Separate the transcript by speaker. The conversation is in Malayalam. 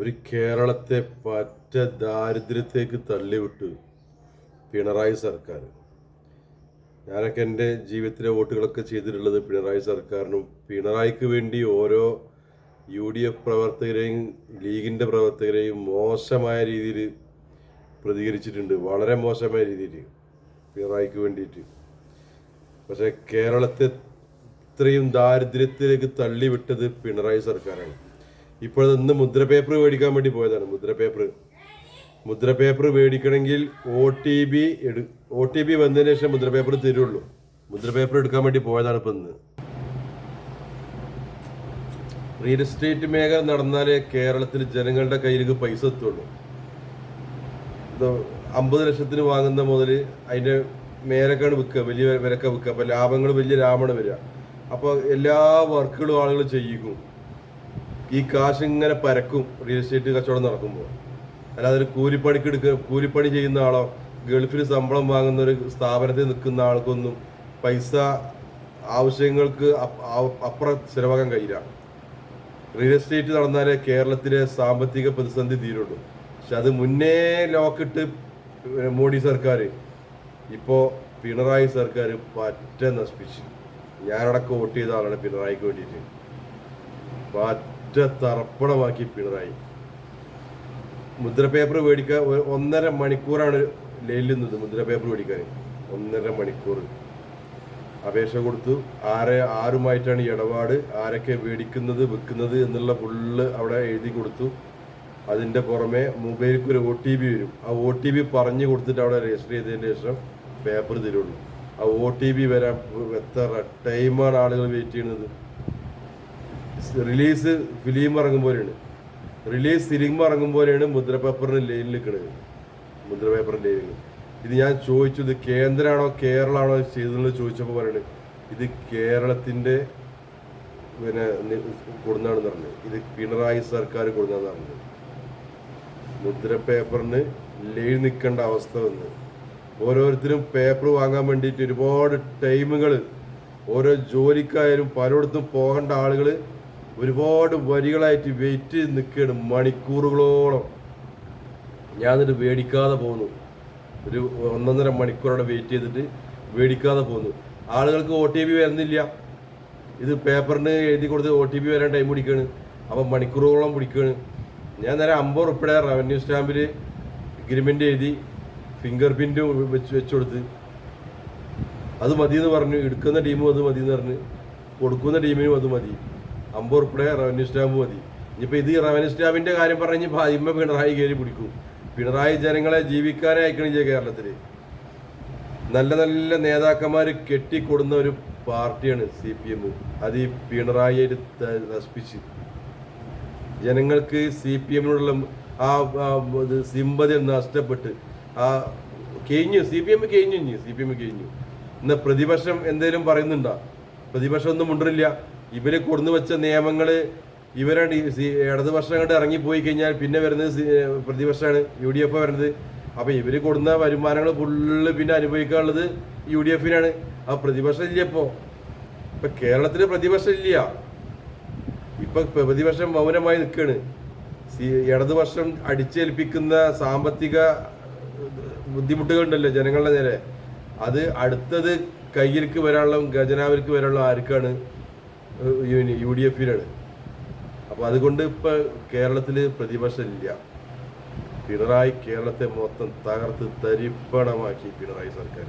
Speaker 1: ഒരു കേരളത്തെ പറ്റ ദാരിദ്ര്യത്തേക്ക് തള്ളിവിട്ട് പിണറായി സർക്കാർ. ഞാനൊക്കെ എന്റെ ജീവിതത്തിലെ വോട്ടുകളൊക്കെ ചെയ്തിട്ടുള്ളത് പിണറായി സർക്കാരിനും പിണറായിക്ക് വേണ്ടി ഓരോ യു ഡി എഫ് പ്രവർത്തകരെയും ലീഗിന്റെ പ്രവർത്തകരെയും മോശമായ രീതിയിൽ പ്രതികരിച്ചിട്ടുണ്ട്. വളരെ മോശമായ രീതിയിൽ പിണറായിക്ക് വേണ്ടിയിട്ട്. പക്ഷേ കേരളത്തെ ഇത്രയും ദാരിദ്ര്യത്തിലേക്ക് തള്ളിവിട്ടത് പിണറായി സർക്കാരാണ്. ഇപ്പോൾ ഇന്ന് മുദ്ര പേപ്പർ മേടിക്കാൻ വേണ്ടി പോയതാണ് മുദ്ര പേപ്പർ മുദ്ര പേപ്പർ മേടിക്കണമെങ്കിൽ ഒ ടി ബി എടു ഒ ടി ബി വന്നതിന് ശേഷം മുദ്ര പേപ്പർ തരുള്ളൂ. മുദ്ര പേപ്പർ എടുക്കാൻ വേണ്ടി പോയതാണ് ഇപ്പം ഇന്ന്. റിയൽ എസ്റ്റേറ്റ് മേഖല നടന്നാലേ കേരളത്തിൽ ജനങ്ങളുടെ കയ്യിലേക്ക് പൈസ എത്തുള്ളൂ. അമ്പത് ലക്ഷത്തിന് വാങ്ങുന്ന മുതൽ അതിന്റെ മേലക്കാണ് വിൽക്കുക വലിയ വിലക്ക വിൽക്കുക. അപ്പോൾ ലാഭങ്ങൾ വലിയ ലാഭമാണ് വരിക. അപ്പോൾ എല്ലാ വർക്കുകളും ആളുകൾ ചെയ്യിക്കും. ഈ കാശ് ഇങ്ങനെ പരക്കും റിയൽ എസ്റ്റേറ്റ് കച്ചവടം നടക്കുമ്പോൾ അല്ലാതെ ഒരു കൂലിപ്പണിക്ക് എടുക്കുക കൂലിപ്പണി ചെയ്യുന്ന ആളോ ഗൾഫിൽ ശമ്പളം വാങ്ങുന്ന ഒരു സ്ഥാപനത്തിൽ നിൽക്കുന്ന ആൾക്കൊന്നും പൈസ ആവശ്യങ്ങൾക്ക് അപ്പുറം ചിലവാക്കാൻ കഴിയില്ല. റിയൽ എസ്റ്റേറ്റ് നടന്നാലേ കേരളത്തിലെ സാമ്പത്തിക പ്രതിസന്ധി തീരുള്ളൂ. പക്ഷെ അത് മുന്നേ ലോക്കിട്ട് മോഡി സർക്കാർ ഇപ്പോൾ പിണറായി സർക്കാർ പറ്റ നശിപ്പിച്ചു. ഞാനടക്കം വോട്ട് ചെയ്ത ആളാണ് പിണറായിക്ക് വേണ്ടിയിട്ട്. പറ്റ തറപ്പണമാക്കി പിണറായി. മുദ്ര പേപ്പർ മേടിക്കാൻ ഒന്നര മണിക്കൂറാണ് ലേലുന്നത് മുദ്ര പേപ്പർ മേടിക്കാൻ. ഒന്നര മണിക്കൂർ. അപേക്ഷ കൊടുത്തു. ആരെ ആരുമായിട്ടാണ് ഇടപാട്? ആരൊക്കെ മേടിക്കുന്നത് വെക്കുന്നത് എന്നുള്ള ഫുള്ള് അവിടെ എഴുതി കൊടുത്തു. അതിന്റെ പുറമെ മൊബൈലിക്ക് ഒരു ഒ ടി പി വരും. ആ ഒ ടി പി പറഞ്ഞു കൊടുത്തിട്ട് അവിടെ രജിസ്റ്റർ ചെയ്തതിന് ശേഷം പേപ്പർ തരുള്ളൂ. ആ ഒ ടി പി വരാൻ എത്ര ടൈമാണ് ആളുകൾ വെയിറ്റ് ചെയ്യുന്നത്? റിലീസ് ഫിലിം ഇറങ്ങും പോലെയാണ് റിലീസ് സിനിമ ഇറങ്ങും പോലെയാണ് മുദ്ര പേപ്പറിന് ലൈനിൽ നിൽക്കുന്നത് മുദ്ര പേപ്പറിന്റെ ലൈനിൽ ഇത് ഞാൻ ചോദിച്ചു ഇത് കേന്ദ്രമാണോ കേരളമാണോ ചെയ്തതെന്ന് ചോദിച്ചപ്പോൾ പറയുന്നത് ഇത് കേരളത്തിന്റെ പിന്നെ കൊടുന്നാണ് കൊടുന്നാണെന്ന് പറഞ്ഞത്. ഇത് പിണറായി സർക്കാർ കൊടുന്നാന്ന് പറഞ്ഞത്. മുദ്ര പേപ്പറിന് ലൈൻ നിൽക്കേണ്ട അവസ്ഥ വന്ന്. ഓരോരുത്തരും പേപ്പർ വാങ്ങാൻ വേണ്ടിയിട്ട് ഒരുപാട് ടൈമുകൾ ഓരോ ജോലിക്കായാലും പലയിടത്തും പോകേണ്ട ആളുകൾ ഒരുപാട് വരികളായിട്ട് വെയിറ്റ് ചെയ്ത് നിൽക്കുകയാണ് മണിക്കൂറുകളോളം. ഞാൻ എന്നിട്ട് പോന്നു. ഒരു ഒന്നൊന്നര മണിക്കൂറോടെ വെയിറ്റ് ചെയ്തിട്ട് മേടിക്കാതെ പോകുന്നു ആളുകൾക്ക് ഒ ടി പി വരുന്നില്ല. ഇത് പേപ്പറിന് എഴുതി കൊടുത്ത് ഒ ടി പി വരാൻ ടൈം പിടിക്കുകയാണ് അപ്പം മണിക്കൂറുകളോളം പിടിക്കുകയാണ് ഞാൻ നേരെ അമ്പത് ഉൾപ്പെടെ റവന്യൂ സ്റ്റാമ്പിൽ എഗ്രിമെന്റ് എഴുതി ഫിംഗർ പ്രിന്റ് വെച്ച് വെച്ച് കൊടുത്ത്. അത് മതിയെന്ന് പറഞ്ഞു. എടുക്കുന്ന ടീമും അത് മതിയെന്ന് പറഞ്ഞ്. കൊടുക്കുന്ന ടീമിനും അത് മതി. അമ്പത് ഉറുപ്പിടെ റവന്യൂ സ്റ്റാമ്പ് മതി. ഇനിയിപ്പോൾ ഇത് റവന്യൂ സ്റ്റാമ്പിന്റെ കാര്യം പറഞ്ഞ് ഇമ്മ പിണറായി കയറി പിടിക്കും. പിണറായി ജനങ്ങളെ ജീവിക്കാനേ അയക്കണില്ല കേരളത്തിൽ നല്ല നല്ല നേതാക്കന്മാർ കെട്ടിക്കൊടുന്ന ഒരു പാർട്ടിയാണ് സി പി എം അത് ഈ പിണറായി നശിപ്പിച്ച്. ജനങ്ങൾക്ക് സി പി എമ്മിനോടുള്ള ആ സിമ്പതി നഷ്ടപ്പെട്ട്. ആ കഴിഞ്ഞു. സി പി എം കഴിഞ്ഞു സി പി എം കഴിഞ്ഞു. ഇന്ന് പ്രതിപക്ഷം എന്തേലും പറയുന്നുണ്ടോ? പ്രതിപക്ഷം ഒന്നും മുണ്ടില്ല ഇവർ കൊടുന്നു വെച്ച നിയമങ്ങൾ ഇവരെ ഇടതുപക്ഷം അങ്ങോട്ട് ഇറങ്ങിപ്പോയി കഴിഞ്ഞാൽ പിന്നെ വരുന്നത് പ്രതിപക്ഷമാണ് യു ഡി എഫ് വരുന്നത്. അപ്പൊ ഇവർ കൊടുന്ന വരുമാനങ്ങൾ ഫുള്ള് പിന്നെ അനുഭവിക്കാനുള്ളത് യു ഡി എഫിനാണ് ആ പ്രതിപക്ഷം ഇല്ല ഇപ്പോ. ഇപ്പൊ കേരളത്തിൽ പ്രതിപക്ഷം ഇല്ല. ഇപ്പൊ പ്രതിപക്ഷം മൗനമായി നിൽക്കുകയാണ് ഇടതുപക്ഷം അടിച്ചേൽപ്പിക്കുന്ന സാമ്പത്തിക ബുദ്ധിമുട്ടുകളുണ്ടല്ലോ ജനങ്ങളുടെ നേരെ. അത് അടുത്തത് കയ്യിലേക്ക് വരാനുള്ള ഖജനാവിലേക്ക് വരാനുള്ള ആർക്കാണ് യു ഡി എഫിലാണ് അപ്പോൾ അതുകൊണ്ട് ഇപ്പൊ കേരളത്തിൽ പ്രതിപക്ഷം ഇല്ല പിണറായി കേരളത്തെ മൊത്തം തകർത്ത് തരിപ്പണമാക്കി പിണറായി സർക്കാർ